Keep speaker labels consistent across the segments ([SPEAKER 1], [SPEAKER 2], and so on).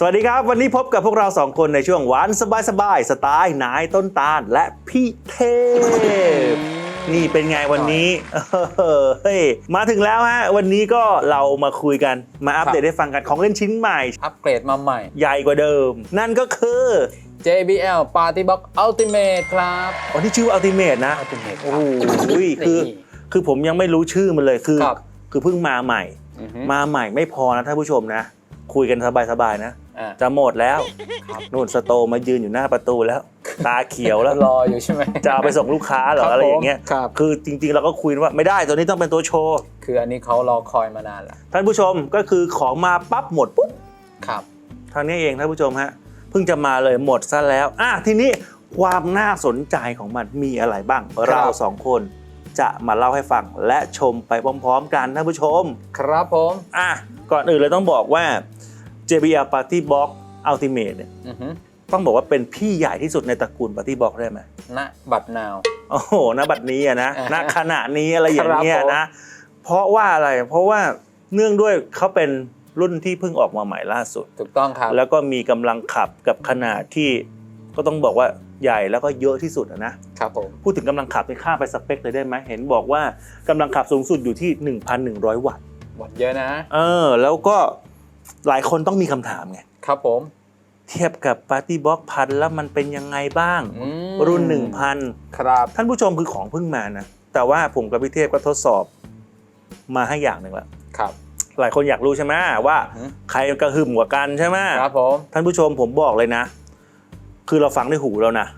[SPEAKER 1] สวัสดีครับ วันนี้พบกับพวกเราสองคนในช่วงหวานสบายสบายๆสไตล์นายต้นตาลและพี่เทพ นี่เป็นไงวันนี้เออเฮ้ยมาถึงแล้วฮะ วันนี้ก็เรามาคุยกันมาอัปเดตให้ฟังกันของเล่นชิ้นใหม่
[SPEAKER 2] อัปเกรดมาใหม่
[SPEAKER 1] ใหญ่กว่าเดิม นั่นก็คือ
[SPEAKER 2] JBL Party Box Ultimate ครับ
[SPEAKER 1] อ๋อที่ชื่ออัลติเมทนะ
[SPEAKER 2] Ultimate
[SPEAKER 1] โอ้โหคือ
[SPEAKER 2] นี่
[SPEAKER 1] คือผมยังไม่รู้ชื่อมันเลยคือ
[SPEAKER 2] ครับ
[SPEAKER 1] คือเพิ่งมาใหม่
[SPEAKER 2] อือฮึ
[SPEAKER 1] มาใหม่ไม่พอนะท่านผู้ชมนะ คุยกันสบายๆนะ
[SPEAKER 2] อ่า
[SPEAKER 1] จะหมดแล้ว
[SPEAKER 2] ครับ
[SPEAKER 1] นู่นสโตร์มายืนอยู่หน้าประตูแล้ว ตาเขียวแล้ว
[SPEAKER 2] รออยู่ใช่ไหม
[SPEAKER 1] จะเอาไปส่งลูกค้าเหรอ
[SPEAKER 2] ครับ
[SPEAKER 1] อะไรอย่างเงี้ย
[SPEAKER 2] ผมครับ
[SPEAKER 1] คือจริงๆเราก็คุยว่าไม่ได้ตัวนี้ต้องเป็นตัวโชว์
[SPEAKER 2] คืออันนี้เขารอคอยมานานแล้ว
[SPEAKER 1] ท่านผู้ชมก็คือของมาปั๊บหมดปุ๊บ
[SPEAKER 2] ครับ
[SPEAKER 1] เท่านี้เองท่านผู้ชมฮะเพิ่งจะมาเลยหมดซะแล้วอะทีนี้ความน่าสนใจของมันมีอะไรบ้าง เราสองคนจะมาเล่าให้ฟังและชมไปพร้อมๆ กันท่านผู้ชม
[SPEAKER 2] ครับผม
[SPEAKER 1] อะก่อนอื่นเลยต้องบอกว่า JBL Party Box Ultimate เนี่ย
[SPEAKER 2] อือฮึ
[SPEAKER 1] ต้องบอกว่าเป็นพี่ใหญ่ที่สุดในตระกูล Party Box ได้ไหม
[SPEAKER 2] ณบัตรนาว
[SPEAKER 1] โอ้โหณบัดนี้อะนะ
[SPEAKER 2] อ่าฮะ
[SPEAKER 1] ณขณะนี้อะไรอย่างเงี้ย
[SPEAKER 2] ครับผม
[SPEAKER 1] นะ เพราะว่าอะไรเพราะว่าเนื่องด้วยเขาเป็นรุ่นที่เพิ่งออกมาใหม่ล่าสุด
[SPEAKER 2] ถูกต้องครับ
[SPEAKER 1] แล้วก็มีกำลังขับกับขนาดที่ก็ต้องบอกว่าใหญ่แล้วก็เยอะที่สุดอะนะ
[SPEAKER 2] ครับผม
[SPEAKER 1] พูดถึงกำลังขับในข้ามไปสเปคเลยได้ไหมเห็นบอกว่ากำลังขับสูงสุดอยู่ที่ 1,100 วัตต์
[SPEAKER 2] หมดเยอะนะ
[SPEAKER 1] เออ แล้วก็ หลายคนต้องมีคำถามไง
[SPEAKER 2] ครับผม
[SPEAKER 1] เทียบกับ Party Box พันแล้วมันเป็นยังไงบ้าง
[SPEAKER 2] อืม
[SPEAKER 1] รุ่น1,000
[SPEAKER 2] ครับ
[SPEAKER 1] ท่านผู้ชมคือของเพิ่งมานะ แต่ว่าผมกับพี่เทพก็ทดสอบมาให้อย่างหนึ่งละ
[SPEAKER 2] ครับ
[SPEAKER 1] หลายคนอยากรู้ใช่ไหมว่า
[SPEAKER 2] อืม
[SPEAKER 1] ใครกระหึ่มกว่ากันใช่ไหม
[SPEAKER 2] ครับผม
[SPEAKER 1] ท่านผู้ชมผมบอกเลยนะ คือเราฟังด้วยหูแล้วนะ
[SPEAKER 2] อือฮึ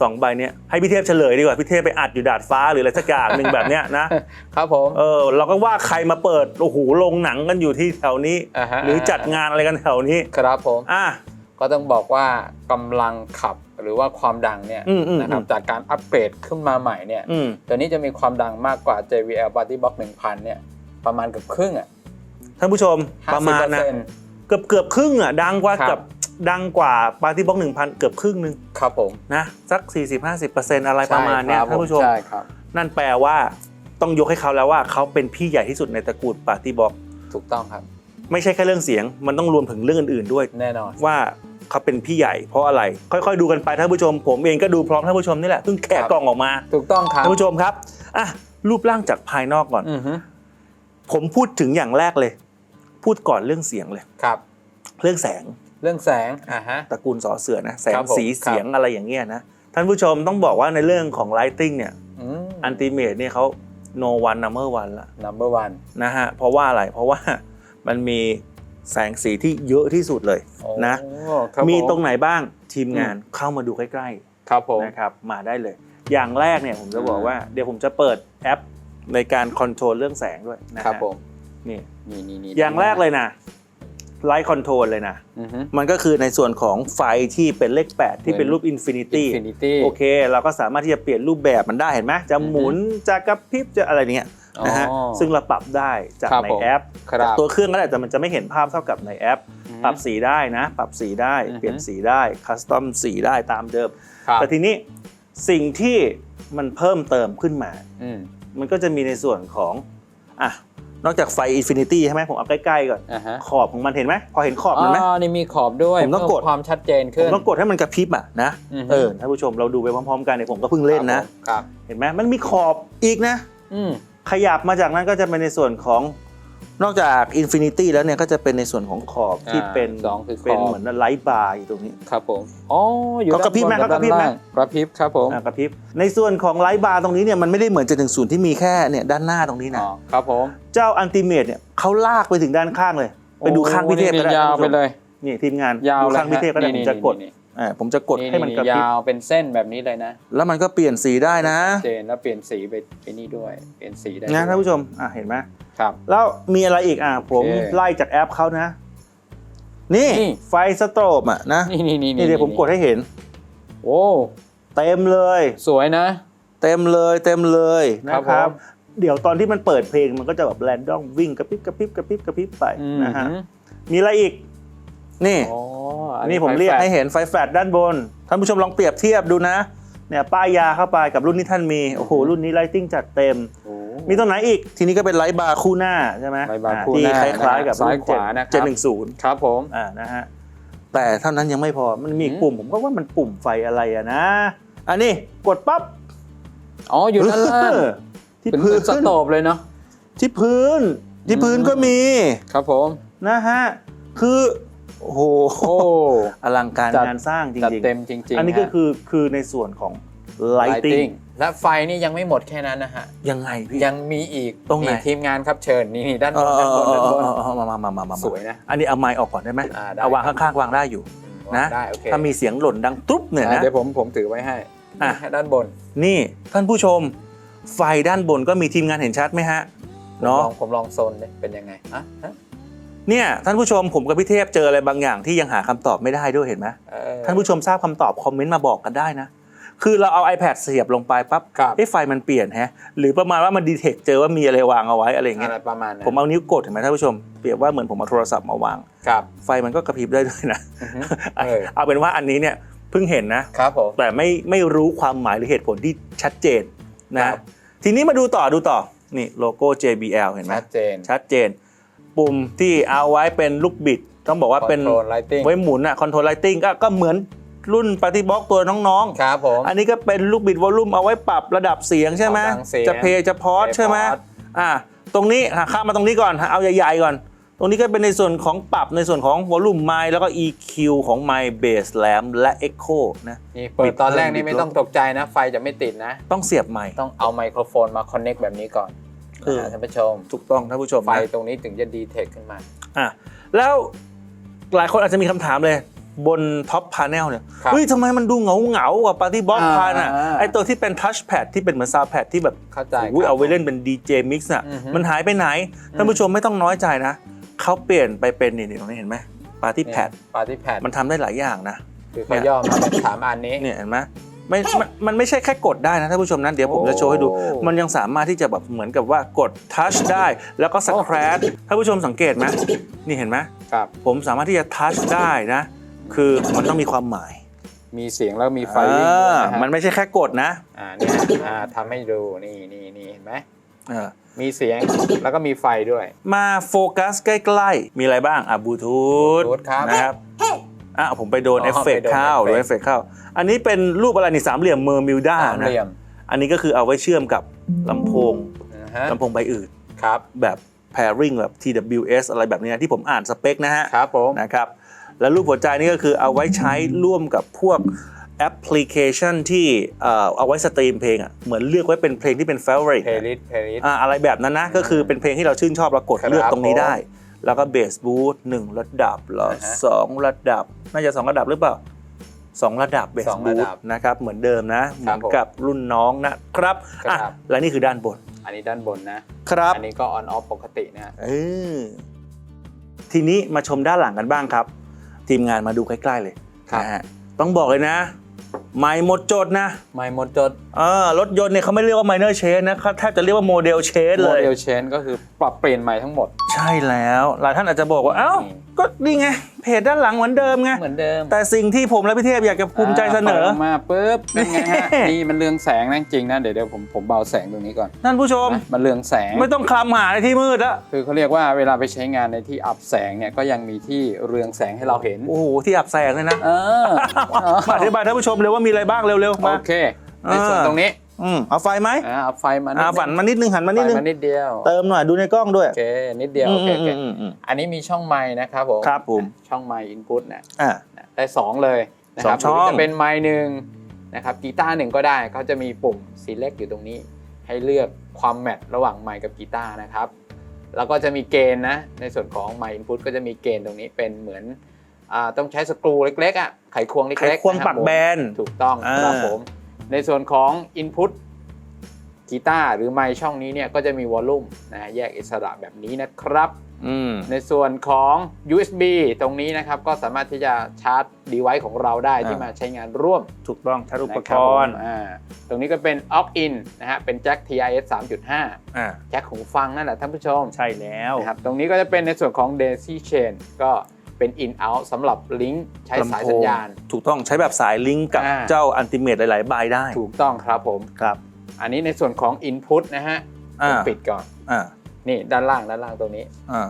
[SPEAKER 1] สองใบเนี้ยให้พี่เทพเฉลยดีกว่าพี่เทพไปอัดอยู่ดาดฟ้าหรืออะไรสักอย่างหนึ่งแบบเนี้ยนะ
[SPEAKER 2] ครับผม
[SPEAKER 1] เออเราก็ว่าใครมาเปิดโอ้โหโรงหนังกันอยู่ที่แถวนี้า
[SPEAKER 2] ฮะ
[SPEAKER 1] หรือจัดงานอะไรกันแถวนี้
[SPEAKER 2] ครับผม
[SPEAKER 1] อะ
[SPEAKER 2] ก็ต้องบอกว่ากำลังขับหรือว่าความดังเนี่ย
[SPEAKER 1] อืมอืม
[SPEAKER 2] นะครับ
[SPEAKER 1] อืม
[SPEAKER 2] จากการอัปเกรดขึ้นมาใหม่เนี่ย
[SPEAKER 1] อืม
[SPEAKER 2] ตัวนี้จะมีความดังมากกว่า JBL Party Box 1000 เนี่ย ประมาณเกือบครึ่งอะ
[SPEAKER 1] ท่านผู้ชมประมาณนะ
[SPEAKER 2] 50%
[SPEAKER 1] เกือบเกือบครึ่งอะดังกว่า
[SPEAKER 2] ครับ
[SPEAKER 1] กับดังกว่าปาร์ตี้บ็อกหนึ่งพันเกือบครึ่งหนึ่ง
[SPEAKER 2] ครับผม
[SPEAKER 1] นะสัก 40-50%อะไรประมาณเนี้ย
[SPEAKER 2] ใช่คบ
[SPEAKER 1] ท่านผู้ชม
[SPEAKER 2] ใช่ครับ
[SPEAKER 1] นั่นแปลว่าต้องยกให้เขาแล้วว่าเขาเป็นพี่ใหญ่ที่สุดในตระกูลปาร์ตี้บ็อก
[SPEAKER 2] ถูกต้องครับ
[SPEAKER 1] ไม่ใช่แค่เรื่องเสียง มันต้องรวมถึงเรื่องอื่นๆด้วย
[SPEAKER 2] แน่นอน
[SPEAKER 1] ว่าเขาเป็นพี่ใหญ่เพราะอะไร ค่อยๆ ดูกันไปท่านผู้ชม ผมเองก็ดูพร้อมท่านผู้ชมนี่แหละเพิ่งแกะ
[SPEAKER 2] ครับ
[SPEAKER 1] กล่องออกมา
[SPEAKER 2] ถูกต้องครับ
[SPEAKER 1] ท่านผู้ชมครับอะรูปร่างจากภายนอกก่อน
[SPEAKER 2] อือฮึ
[SPEAKER 1] ผมพูดถึงอย่างแรกเลย พูดก่อนเรื่องเสียงเลย
[SPEAKER 2] ครับ
[SPEAKER 1] เรื่องแสง
[SPEAKER 2] เรื่องแสงอ่าฮะ
[SPEAKER 1] ตระกูลสอเสือนะแส
[SPEAKER 2] ครั
[SPEAKER 1] ง
[SPEAKER 2] บผม
[SPEAKER 1] สี
[SPEAKER 2] ครับ
[SPEAKER 1] เสียงอะไรอย่างเงี้ยนะท่านผู้ชมต้องบอกว่าในเรื่องของ lighting เนี่ย
[SPEAKER 2] อืม
[SPEAKER 1] อันติเมทเนี่ยเขา no one number one ละ
[SPEAKER 2] number one
[SPEAKER 1] นะฮะเพราะว่าอะไรเพราะว่ามันมีแสงสีที่เยอะที่สุดเลย
[SPEAKER 2] โอ้
[SPEAKER 1] นะ
[SPEAKER 2] ครับ
[SPEAKER 1] มี
[SPEAKER 2] ผ
[SPEAKER 1] ตรงไหนบ้างทีมงานเข้ามาดูใกล้
[SPEAKER 2] ครับผม
[SPEAKER 1] ๆนะครับมาได้เลย อย่างแรกเนี่ยผมจะบอก
[SPEAKER 2] อืม
[SPEAKER 1] ว่าเดี๋ยวผมจะเปิดแอปในการคอนโทรลเรื่องแสงด้วยนะฮะ
[SPEAKER 2] ครับผม
[SPEAKER 1] นี่
[SPEAKER 2] นี่นี่นี่
[SPEAKER 1] อย่างแรกเลยนะไลท์คอนโทรลเลยนะ
[SPEAKER 2] อือฮึ
[SPEAKER 1] มันก็คือในส่วนของไฟที่เป็นเลข 8 ที่เป็นรูปอินฟินิตี้
[SPEAKER 2] Infinity
[SPEAKER 1] โอเค เราก็สามารถที่จะเปลี่ยนรูปแบบมันได้เห็นไหมจะหมุนจะกระพริบจะอะไรเนี้ยนะฮะ
[SPEAKER 2] อ๋อ
[SPEAKER 1] ซึ่งเราปรับได้จาก
[SPEAKER 2] ครับ
[SPEAKER 1] ใน
[SPEAKER 2] ผม
[SPEAKER 1] แอป
[SPEAKER 2] ครับ
[SPEAKER 1] จากตัวเครื่องก็ได้แต่มันจะไม่เห็นภาพเท่ากับในแอป
[SPEAKER 2] อือฮึ
[SPEAKER 1] ปรับสีได้นะ ปรับสีได้
[SPEAKER 2] อือฮึ
[SPEAKER 1] เปลี่ยนสีได้คัสตอมสีได้ตามเดิม
[SPEAKER 2] ครับ
[SPEAKER 1] แต่ทีนี้สิ่งที่มันเพิ่มเติมขึ้นมา
[SPEAKER 2] อืม
[SPEAKER 1] มันก็จะมีในส่วนของอะ นอกจากไฟอินฟินิตี้ใช่ไหมผมเอาใกล้ๆก่อน
[SPEAKER 2] อ่าฮะ
[SPEAKER 1] ขอบของมันเห็นไหมพอเห็นขอบมันไหม
[SPEAKER 2] อ๋อนี่มีขอบด้วย
[SPEAKER 1] ผมต้องกด
[SPEAKER 2] เพิ่ความชัดเจน
[SPEAKER 1] ผ
[SPEAKER 2] ขึ้
[SPEAKER 1] ม
[SPEAKER 2] น
[SPEAKER 1] ต้องกดให้มันกระพริบอะนะ
[SPEAKER 2] อือฮึ
[SPEAKER 1] เออท่านผู้ชมเราดูไปพร้อมๆกันเนี่ยผมก็เพิ่งเล่นนะ
[SPEAKER 2] ครับ
[SPEAKER 1] เห็นไหมมันมีขอบอีกนะ
[SPEAKER 2] อืม
[SPEAKER 1] ขยับมาจากนั้นก็จะเป็นในส่วนของ นอกจากอินฟินิตี้แล้วเนี่ยก็จะเป็นในส่วนของขอบที่เป็น
[SPEAKER 2] สองคือข
[SPEAKER 1] เป็น
[SPEAKER 2] อบ
[SPEAKER 1] เหมือนไลท์บาร์อยู่ตรงนี้
[SPEAKER 2] ครับผมอ๋ออยู่
[SPEAKER 1] เขากระพริบไหม
[SPEAKER 2] ด้าน
[SPEAKER 1] เขากระพริบไหม
[SPEAKER 2] ด้านล่างกระพริบครับผม
[SPEAKER 1] อะกระพริบในส่วนของไลท์บาร์ตรงนี้เนี่ยมันไม่ได้เหมือนจะถึงศูนย์ที่มีแค่เนี่ยด้านหน้าตรงนี้นะ
[SPEAKER 2] อ๋อครับผม
[SPEAKER 1] เจ้าอันติเมตเนี่ยเขาลากไปถึงด้านข้างเลย ไปดูข้างพี่เทพ
[SPEAKER 2] โอ้
[SPEAKER 1] ก็ได้
[SPEAKER 2] นี่ยาวไปเลย
[SPEAKER 1] นี่ทีมงาน
[SPEAKER 2] ยาว
[SPEAKER 1] ดู
[SPEAKER 2] เลย
[SPEAKER 1] ข้างพี่เทพก็ได้
[SPEAKER 2] นี่
[SPEAKER 1] ผมจะกด
[SPEAKER 2] นี่
[SPEAKER 1] อ่าผมจะกดให้มันกระพริบ
[SPEAKER 2] ยาวเป็นเส้นแบบนี้เลยนะ
[SPEAKER 1] แล้วมันก็เปลี่ยนสีได้นะ
[SPEAKER 2] เจนแล้วเปลี่ยนสีไปไปนี่ด้วย เปลี่ยนสีได้
[SPEAKER 1] นะท่าน
[SPEAKER 2] ด้วย
[SPEAKER 1] ผู้ชมอะเห็นไหม
[SPEAKER 2] ครับ
[SPEAKER 1] แล้วมีอะไรอีกอะผม
[SPEAKER 2] โอเค
[SPEAKER 1] ไล่จากแอปเขานะ นี่
[SPEAKER 2] นี่
[SPEAKER 1] ไฟสโตรบอะนะ
[SPEAKER 2] นี่นี่นี่
[SPEAKER 1] นี่เดี๋ยวผมกดให้เห็น
[SPEAKER 2] โอ้
[SPEAKER 1] เต็มเลย
[SPEAKER 2] สวยนะ
[SPEAKER 1] เต็มเลยเต็มเลยนะค
[SPEAKER 2] ครั
[SPEAKER 1] รับ
[SPEAKER 2] บผม
[SPEAKER 1] เดี๋ยวตอนที่มันเปิดเพลงมันก็จะแบบแรนดอมวิ่งกระพริบกระพริบกระพริบกระพริบไป
[SPEAKER 2] อืม
[SPEAKER 1] นะฮะมีอะไรอีก นี่
[SPEAKER 2] อ๋อ
[SPEAKER 1] อั
[SPEAKER 2] อั
[SPEAKER 1] นนี้ผมเรียกให้เห็นไฟแฟลชด้านบน ท่านผู้ชมลองเปรียบเทียบดูนะ เนี่ยป้ายยาเข้าไปกับรุ่นที่ท่านมี โอ้โห รุ่นนี้ไลติ้งจัดเต็ม
[SPEAKER 2] โอ้
[SPEAKER 1] มีตรงไหนอีก ทีนี้ก็เป็นไลท์บาร์คู่หน้าใช่ไหม
[SPEAKER 2] ไลท์บาร์
[SPEAKER 1] อ่
[SPEAKER 2] คู่
[SPEAKER 1] ที่
[SPEAKER 2] หน้า
[SPEAKER 1] คล้ายๆกับ
[SPEAKER 2] ซ้ายขวานะครับ
[SPEAKER 1] เจ็ดหนึ่งศูนย์
[SPEAKER 2] ครับผม
[SPEAKER 1] อ่า นะฮะ แต่เท่านั้นยังไม่พอ มันมีอีก
[SPEAKER 2] อืม
[SPEAKER 1] ปุ่ม ผมก็ว่ามันปุ่มไฟอะไรอะนะ อันนี้กดปั๊บ
[SPEAKER 2] อ๋อ อยู่ด้านล่าง
[SPEAKER 1] เออที่
[SPEAKER 2] เป็นเห
[SPEAKER 1] พื้
[SPEAKER 2] มื
[SPEAKER 1] น
[SPEAKER 2] อนสโตบเลยเนาะ
[SPEAKER 1] ที่พื้น ที่พื้น
[SPEAKER 2] อืม
[SPEAKER 1] ก็มี
[SPEAKER 2] ครับผม
[SPEAKER 1] นะฮะ คือ โอ้โห
[SPEAKER 2] โอ้
[SPEAKER 1] อลังการ
[SPEAKER 2] จัด
[SPEAKER 1] งานสร้างจ
[SPEAKER 2] จัด
[SPEAKER 1] ริง
[SPEAKER 2] เต็มจริง
[SPEAKER 1] ๆ
[SPEAKER 2] ๆ
[SPEAKER 1] อันนี้ก็
[SPEAKER 2] ฮะ
[SPEAKER 1] คือคือในส่วนของ lighting
[SPEAKER 2] lighting และไฟนี่ยังไม่หมดแค่นั้นนะฮะ
[SPEAKER 1] ยังไงพี่
[SPEAKER 2] ยังมีอีก
[SPEAKER 1] ตรงไหน
[SPEAKER 2] ทีมงานครับเชิญนี่นี่ด้าน
[SPEAKER 1] เอบ
[SPEAKER 2] น
[SPEAKER 1] อ
[SPEAKER 2] ด้านบนด้านบน
[SPEAKER 1] เออมามามามามา
[SPEAKER 2] สวยนะ
[SPEAKER 1] อันนี้เอาไม้ออกก่อนได้ไหม
[SPEAKER 2] อ่าได้
[SPEAKER 1] เอาวาง
[SPEAKER 2] ครั
[SPEAKER 1] ข้า
[SPEAKER 2] บ
[SPEAKER 1] งๆวางได้อยู่นะ
[SPEAKER 2] ได้โอเค
[SPEAKER 1] ถ้ามีเสียงหล่นดังตุ๊บเนี่ย
[SPEAKER 2] อ่า
[SPEAKER 1] นะ
[SPEAKER 2] เดี๋ยวผมผมถือไว้ให้
[SPEAKER 1] อะ
[SPEAKER 2] ให้ด้านบน
[SPEAKER 1] นี่ท่านผู้ชม ไฟด้านบนก็มีทีมงานเห็นชัดไหมฮะ
[SPEAKER 2] ผม
[SPEAKER 1] เนาะ
[SPEAKER 2] ลองผมลองโซนดิเป็นยังไงอะฮะ
[SPEAKER 1] เนี่ยท่านผู้ชมผมกับพี่เทพเจออะไรบางอย่างที่ยังหาคำตอบไม่ได้ด้วยเห็นไหม
[SPEAKER 2] เออ
[SPEAKER 1] ท่านผู้ชมทราบคำตอบคอมเมนต์มาบอกกันได้นะ คือเราเอา iPad เสียบลงไปปั๊บ
[SPEAKER 2] ครับ
[SPEAKER 1] เอ้ไฟมันเปลี่ยนแฮะหรือประมาณว่ามันดีเทคเจอว่ามีอะไรวางเอาไว้อะไรอย่างเงี้
[SPEAKER 2] อะ
[SPEAKER 1] ย
[SPEAKER 2] ไรประมาณนั้น
[SPEAKER 1] ผมเอานิ้วกดเห็นไหมท่านผู้ชมเปรียบว่าเหมือนผมเอาโทรศัพท์มาวาง
[SPEAKER 2] ครับ
[SPEAKER 1] ไฟมันก็กระพริบได้ด้วยนะ
[SPEAKER 2] อือฮึเออ
[SPEAKER 1] เอาเป็นว่าอันนี้เนี่ยเพิ่งเห็นนะ
[SPEAKER 2] ครับผม
[SPEAKER 1] แต่ไม่ไม่รู้ความหมายหรือเหตุผลที่ชัดเจน
[SPEAKER 2] ครั
[SPEAKER 1] นะ
[SPEAKER 2] บ
[SPEAKER 1] ทีนี้มาดูต่อดูต่อนี่โลโก้ JBL เห็นไหม
[SPEAKER 2] ชัดเจน
[SPEAKER 1] ชัดเจน ปุ่มที่เอาไว้เป็นลูกบิด ต้องบอกว่าเป็น
[SPEAKER 2] Control lighting
[SPEAKER 1] ไว้หมุนอะคอนโทรลไลติงก็ก็เหมือนรุ่นปฏิบ็อกตัวน้อง
[SPEAKER 2] ครับผม
[SPEAKER 1] ๆ อันนี้ก็เป็นลูกบิดวอลลุ่มเอาไว้ปรับระดับเสียงใช่ไหม
[SPEAKER 2] ปรับดังเสียง
[SPEAKER 1] จะเพย์จะพอส
[SPEAKER 2] Play
[SPEAKER 1] ใช่ไหม
[SPEAKER 2] pause
[SPEAKER 1] อ่าตรงนี้อะข้ามมาตรงนี้ก่อนเอาใหญ่ๆก่อน ตรงนี้ก็เป็นในส่วนของปรับในส่วนของวอลลุ่มไมค์แล้วก็ EQ ของไมค์เบสแลมและ Echo นะ
[SPEAKER 2] นี่เปิดตอนแรกนี่
[SPEAKER 1] บิด
[SPEAKER 2] ไม่ต้องตกใจนะ ไฟจะไม่ติดนะ
[SPEAKER 1] ต้องเสียบไมค์
[SPEAKER 2] ต้องเอาไมโครโฟนมาคอนเน็กแบบนี้ก่อน
[SPEAKER 1] เออ
[SPEAKER 2] นะฮะท่านผู้ชม
[SPEAKER 1] ถูกต้องท่านผู้ชม
[SPEAKER 2] ไฟ
[SPEAKER 1] นะ
[SPEAKER 2] ตรงนี้ถึงจะดีเทคขึ้นมา
[SPEAKER 1] อะแล้วหลายคนอาจจะมีคำถามเลย บนท็อปพา n นลเนี่ย
[SPEAKER 2] ครับ
[SPEAKER 1] เฮ้ยทำไมมันดูเหงาเหงาๆกว่าปาร์ตี้บ็อก
[SPEAKER 2] อ่า
[SPEAKER 1] พานอะไอตัวที่เป็นทัชแพดที่เป็นเหมือนซาวแพดที่แบบ
[SPEAKER 2] เข้าใจ
[SPEAKER 1] อุ้ย
[SPEAKER 2] ครับ
[SPEAKER 1] เอาไว้เล่นเป็นดีเจมิกซ์อะ
[SPEAKER 2] อือฮึ
[SPEAKER 1] มันหายไปไหน ท่านผู้ชมไม่ต้องน้อยใจนะเขาเปลี่ยนไปเป็นนี่นี่ตรงนี้เห็นไหมปาร์ตี้แพด
[SPEAKER 2] ปาร์ตี้แพด
[SPEAKER 1] มันทำได้หลายอย่างนะ
[SPEAKER 2] คือเขาย่อมาเป็นสามอันนี้
[SPEAKER 1] เนี่ยเห็นไหม ไม่มันมันไม่ใช่แค่กดได้นะท่านผู้ชมนะเดี๋ยวผมจะโชว์ให้ดู
[SPEAKER 2] โอ้
[SPEAKER 1] มันยังสามารถที่จะแบบเหมือนกับว่ากดทัชได้ แล้วก็สแครชท่านผู้ชมสังเกตไหมนี่เห็นไหม
[SPEAKER 2] ครับ
[SPEAKER 1] ผมสามารถที่จะทัชได้นะ คือมันต้องมีความหมาย
[SPEAKER 2] มีเสียงแล้วมีไฟวิ่ง
[SPEAKER 1] เอ
[SPEAKER 2] ด้วย
[SPEAKER 1] อ
[SPEAKER 2] นะฮะ
[SPEAKER 1] มันไม่ใช่แค่กดนะ
[SPEAKER 2] อ่าเนี่ยอ่าทำให้ดูนี่นี่นี่เห็นไหม
[SPEAKER 1] เออ
[SPEAKER 2] มีเสียงแล้วก็มีไฟด้วย
[SPEAKER 1] มาโฟกัสใกล้ ๆ มีอะไรบ้างอะบลูทูธ
[SPEAKER 2] Bluetooth ครับ
[SPEAKER 1] นะครับ อะผมไปโดน
[SPEAKER 2] อ๋อ
[SPEAKER 1] เอฟเฟก
[SPEAKER 2] ไปโดน
[SPEAKER 1] เข้า
[SPEAKER 2] เอฟเฟกต์
[SPEAKER 1] โดนเอฟเฟกเข้า อันนี้เป็นรูปอะไรนี่สามเหลี่ยมเมอร์มิวด้า
[SPEAKER 2] สาม
[SPEAKER 1] นะ
[SPEAKER 2] เหลี่ยม
[SPEAKER 1] อันนี้ก็คือเอาไว้เชื่อมกับลำโพง
[SPEAKER 2] นะฮะ
[SPEAKER 1] ลำโพงใบอื่น
[SPEAKER 2] ครับ
[SPEAKER 1] แบบ pairing แบบ TWS อะไรแบบนี้นะที่ผมอ่านสเปคนะฮะ
[SPEAKER 2] ครับผม
[SPEAKER 1] นะครับแล้วรูปหัวใจนี่ก็คือเอาไว้ใช้ร่วมกับพวกแอปพลิเคชันที่เอ่อเอาไว้สตรีมเพลงอะเหมือนเลือกไว้เป็นเพลงที่เป็น favorite
[SPEAKER 2] เพลย์ลิสต์เพลย์ลิสต์
[SPEAKER 1] อ่าอะไรแบบนั้นนะ ก็คือเป็นเพลงที่เราชื่นชอบเรากด
[SPEAKER 2] ครับ
[SPEAKER 1] เลือกตรงนี้
[SPEAKER 2] ผม
[SPEAKER 1] ได้ แล้วก็เบสบูทหนึ่งระดับเหรอ
[SPEAKER 2] อ่าฮะ
[SPEAKER 1] สองระดับ น่าจะสองระดับหรือเปล่าสองระดับเบส
[SPEAKER 2] สอง
[SPEAKER 1] บู
[SPEAKER 2] ระ
[SPEAKER 1] ท
[SPEAKER 2] ดับ
[SPEAKER 1] นะครับเหมือนเดิมนะเหมือน
[SPEAKER 2] ผม
[SPEAKER 1] กับรุ่นน้องนะครับอะ
[SPEAKER 2] ครับ
[SPEAKER 1] และนี่คือด้านบน
[SPEAKER 2] อันนี้ด้านบนนะ
[SPEAKER 1] ครับ
[SPEAKER 2] อันนี้ก็ออนออฟปกตินะฮะ
[SPEAKER 1] เออทีนี้มาชมด้านหลังกันบ้างครับ ทีมงานมาดูใกล้ ๆเลย
[SPEAKER 2] ครับ
[SPEAKER 1] นะฮะต้องบอกเลยนะ ไม่หมดจดนะ
[SPEAKER 2] ไม่หมดจด
[SPEAKER 1] เออรถยนต์เนี่ยเขาไม่เรียกว่า minor change นะครับแทบจะเรียกว่าโมเดล change
[SPEAKER 2] โม
[SPEAKER 1] เลย
[SPEAKER 2] เดลเชนก็คือปรับเปลี่ยนใหม่ทั้งหมด
[SPEAKER 1] ใช่แล้ว หลายท่านอาจจะบอกว่า เอ้า
[SPEAKER 2] อืม
[SPEAKER 1] ก็นี่ไง เพจด้านหลังเหมือนเดิมไง
[SPEAKER 2] เหมือนเดิม
[SPEAKER 1] แต่สิ่งที่ผมและพี่เทพอยากจะภูมิใจเสนอา
[SPEAKER 2] ปิดกมาปุ๊บเป็นไงฮะ
[SPEAKER 1] นี่
[SPEAKER 2] นี่มันเรืองแสงนะจริงๆนะเดี๋ยวเดี๋ยวผมผมเบาแสงตรงนี้ก่อน
[SPEAKER 1] ท่านผู้ชม
[SPEAKER 2] นะมันเรืองแสง
[SPEAKER 1] ไม่ต้องคลำหาในที่มืดแล้ว
[SPEAKER 2] คือเขาเรียกว่าเวลาไปใช้งานในที่อับแสงเนี่ยก็ยังมีที่เรืองแสงให้เราเห็น
[SPEAKER 1] โอ้โห ที่อับแสงเลยนะ
[SPEAKER 2] เออ
[SPEAKER 1] มาอธิบายท่านผู้ชมเลยว่ามีอะไรบ้างเร็วๆมา
[SPEAKER 2] โอเค ในส่วน
[SPEAKER 1] อ่า
[SPEAKER 2] ตรงนี้
[SPEAKER 1] อืมเอาไฟไหม
[SPEAKER 2] อ่าเอาไฟมา
[SPEAKER 1] อ่าฝันมานิดนึงหันมานิดนึง
[SPEAKER 2] ไฟมานิดเดียว
[SPEAKER 1] เติมหน่อยดูในกล้องด้วย
[SPEAKER 2] โอเค นิดเดียว โอเคโอเค
[SPEAKER 1] อืมอืมอืม
[SPEAKER 2] อันนี้มีช่องไม้นะครับผม
[SPEAKER 1] ครับผม
[SPEAKER 2] ช่องไม้อินพุตนะ
[SPEAKER 1] อ่า
[SPEAKER 2] นะได้สองเลยนะครับ
[SPEAKER 1] สองช่อง
[SPEAKER 2] หรืจะเป็นไม้หนึ่งนะครับกีตาร์หนึ่งก็ได้เขาจะมีปุ่ม select อยู่ตรงนี้ ให้เลือกความแมทระหว่างไมค์กับกีตาร์นะครับ แล้วก็จะมีเกณฑ์นะ ในส่วนของไมค์อินพุตก็จะมีเกณฑ์ตรงนี้เป็นเหมือน อ่าต้องใช้สกรูเล็กๆอะไขควงเล็กๆ
[SPEAKER 1] ไขควง
[SPEAKER 2] นะรับ
[SPEAKER 1] ปักแบน
[SPEAKER 2] ผมถูกต้อง
[SPEAKER 1] อ่า
[SPEAKER 2] ครับผม ในส่วนของ Input กีตาร์หรือไมค์ช่องนี้เนี่ยก็จะมีวอลลุ่มนะฮะแยกอิสระแบบนี้นะครับ
[SPEAKER 1] อืม
[SPEAKER 2] ในส่วนของ USB ตรงนี้นะครับ ก็สามารถที่จะชาร์จ device ของเราได้ที่
[SPEAKER 1] อ่าม
[SPEAKER 2] มาใช้งานร่วม
[SPEAKER 1] ถูกต้องใช้อุป
[SPEAKER 2] นะ
[SPEAKER 1] ก
[SPEAKER 2] คบผม
[SPEAKER 1] รณ์
[SPEAKER 2] อ่าตรงนี้ก็เป็น aux in นะฮะเป็นแจ็ค TIS 3.5
[SPEAKER 1] อ่า
[SPEAKER 2] แจ็คหูฟังนั่นแหละท่านผู้ชม
[SPEAKER 1] ใช่แล้ว
[SPEAKER 2] นะครับตรงนี้ก็จะเป็นในส่วนของ Daisy Chain ก็ เป็น in out สำหรับลิงก์ใช้สายสัญญาณ
[SPEAKER 1] ถูกต้องใช้แบบสายลิงก์กับ
[SPEAKER 2] อ่า
[SPEAKER 1] เจ้าอันติเมตหลายๆใบได้
[SPEAKER 2] ถูกต้องครับผม
[SPEAKER 1] ครับ
[SPEAKER 2] อันนี้ในส่วนของ Input นะฮะ
[SPEAKER 1] อ่า
[SPEAKER 2] ผมปิดก่อน
[SPEAKER 1] อ่า
[SPEAKER 2] นี่ด้านล่างด้านล่างตรงนี้
[SPEAKER 1] อ่า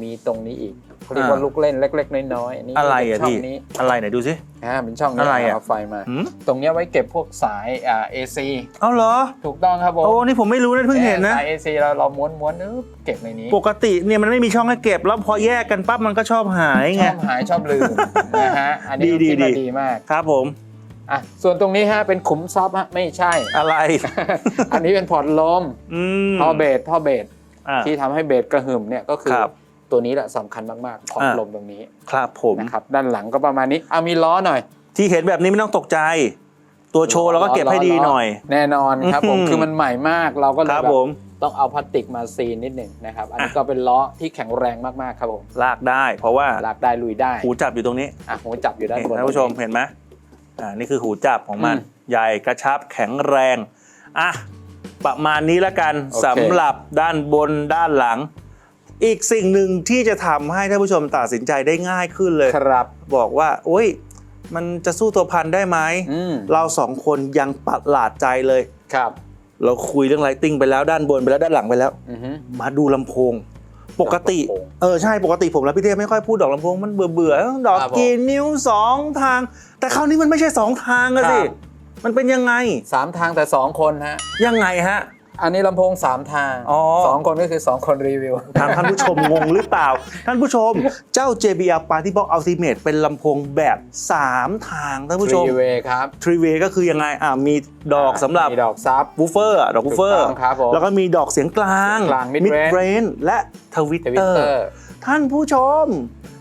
[SPEAKER 2] มีตรงนี้อีกเขาเรียกว่า
[SPEAKER 1] อ่า
[SPEAKER 2] ลูกเล่นเล็ก ๆ น้อยๆอันนี้
[SPEAKER 1] อะไรอะ
[SPEAKER 2] เป็นช่อ
[SPEAKER 1] พี่
[SPEAKER 2] งนี้
[SPEAKER 1] อะไรไหนดูสิ
[SPEAKER 2] อ่าเป็นช่องนี้
[SPEAKER 1] อะไรอะ
[SPEAKER 2] เอาไฟมา
[SPEAKER 1] หืม
[SPEAKER 2] ตรงเนี้ยไว้เก็บพวกสายอ่า AC
[SPEAKER 1] เอาเหรอ
[SPEAKER 2] ถูกต้องครับผม
[SPEAKER 1] โอ้นี่ผมไม่รู้นะเพิ่งเห็นนะ
[SPEAKER 2] สาย AC เราเราม้วนม้วนนึบเก็บในนี้
[SPEAKER 1] ปกติเนี่ยมันไม่มีช่องให้เก็บ แล้วพอแยกกันปั๊บมันก็ชอบหาย
[SPEAKER 2] ช
[SPEAKER 1] ไง
[SPEAKER 2] อบหายชอบลืมนะฮะอันนี้
[SPEAKER 1] ดี
[SPEAKER 2] คิดมา
[SPEAKER 1] ดี
[SPEAKER 2] ดีมาก
[SPEAKER 1] ครับผม
[SPEAKER 2] อะส่วนตรงนี้ฮะเป็นขุมซับฮะไม่ใช่
[SPEAKER 1] อะไร
[SPEAKER 2] อันนี้เป็นพอร์ตลม
[SPEAKER 1] อืม
[SPEAKER 2] ท่อเบสท่อเบส
[SPEAKER 1] อ่า
[SPEAKER 2] ที่ทำให้เบสกระหึ่มเนี่ยก็คือ
[SPEAKER 1] ครับ
[SPEAKER 2] ตัวนี้แหละสำคัญมากๆพอร์ต
[SPEAKER 1] อ่า
[SPEAKER 2] ลมตรงนี้
[SPEAKER 1] ครับผม
[SPEAKER 2] นะครับด้านหลังก็ประมาณนี้เอามีล้อหน่อย
[SPEAKER 1] ที่เห็นแบบนี้ไม่ต้องตกใจ ตัวโชว์เราก็เก็บให้ดีหน่อย
[SPEAKER 2] แน่นอนครับผม
[SPEAKER 1] อืม
[SPEAKER 2] คือมันใหม่มากเราก็เล
[SPEAKER 1] ค
[SPEAKER 2] ย
[SPEAKER 1] รับ
[SPEAKER 2] แบบ
[SPEAKER 1] ผม
[SPEAKER 2] ต้องเอาพลาสติกมาซีนนิดหนึ่งนะครับ อันนี้
[SPEAKER 1] อะ
[SPEAKER 2] ก็เป็นล้อที่แข็งแรงมากๆครับผม
[SPEAKER 1] ลากได้ เพราะว่า
[SPEAKER 2] ลากได้ลุยได้
[SPEAKER 1] หูจับอยู่ตรงนี้
[SPEAKER 2] อะหูจับอยู่ด้าน
[SPEAKER 1] นี่
[SPEAKER 2] บน
[SPEAKER 1] ท่านผู้ชมเห็นไหมอ่านี่คือหูจับของมัน
[SPEAKER 2] อืม
[SPEAKER 1] ใหญ่กระชับแข็งแรงอะประมาณนี้ละกัน
[SPEAKER 2] โอเค
[SPEAKER 1] สำหรับด้านบนด้านหลัง อีกสิ่งหนึ่งที่จะทำให้ท่านผู้ชมตัดสินใจได้ง่ายขึ้นเลย
[SPEAKER 2] ครับ
[SPEAKER 1] บอกว่าโอ้ยมันจะสู้ตัวพันได้ไหม
[SPEAKER 2] อืม
[SPEAKER 1] เราสองคนยังประหลาดใจเลย
[SPEAKER 2] ครับ
[SPEAKER 1] เราคุยเรื่องไลติ้งไปแล้วด้านบนไปแล้วด้านหลังไปแล้ว
[SPEAKER 2] อือฮึ
[SPEAKER 1] มาดูลำโพง ปกติ
[SPEAKER 2] ลำโพง
[SPEAKER 1] เออใช่ปกติผมและพี่เทพไม่ค่อยพูดดอกลำโพงมันเบื่อเบื่อๆดอก
[SPEAKER 2] ครับผม
[SPEAKER 1] กี่นิ้วสองทาง แต่คราวนี้มันไม่ใช่สองทางอะสิ
[SPEAKER 2] ครับ
[SPEAKER 1] มันเป็นยังไง
[SPEAKER 2] สามทางแต่สองคนฮะ
[SPEAKER 1] ยังไงฮะ
[SPEAKER 2] อันนี้ลำโพงสามทาง
[SPEAKER 1] อ๋อ
[SPEAKER 2] สองคนก็คือสองคนรีวิว
[SPEAKER 1] ทางท่านผู้ชม งงหรือเปล่า ท่านผู้ชมเจ้า JBL Party Box Ultimate เป็นลำโพงแบบ 3 ทางท่านผู้ชม
[SPEAKER 2] รีเวครับ
[SPEAKER 1] ทรีเวก็คือยังไงอ่ามีดอกสำหรับ
[SPEAKER 2] มีดอกซับ
[SPEAKER 1] วูฟเฟอร์ดอกวูฟเฟอร์
[SPEAKER 2] ถูกต้องครับผม
[SPEAKER 1] แล้วก็มีดอกเสียงกลาง
[SPEAKER 2] เสียงกลาง mid-range
[SPEAKER 1] เรนและทวิต
[SPEAKER 2] ทวิ
[SPEAKER 1] เต
[SPEAKER 2] ต
[SPEAKER 1] อ
[SPEAKER 2] เต
[SPEAKER 1] ร์
[SPEAKER 2] อร์
[SPEAKER 1] ท่านผู้ชม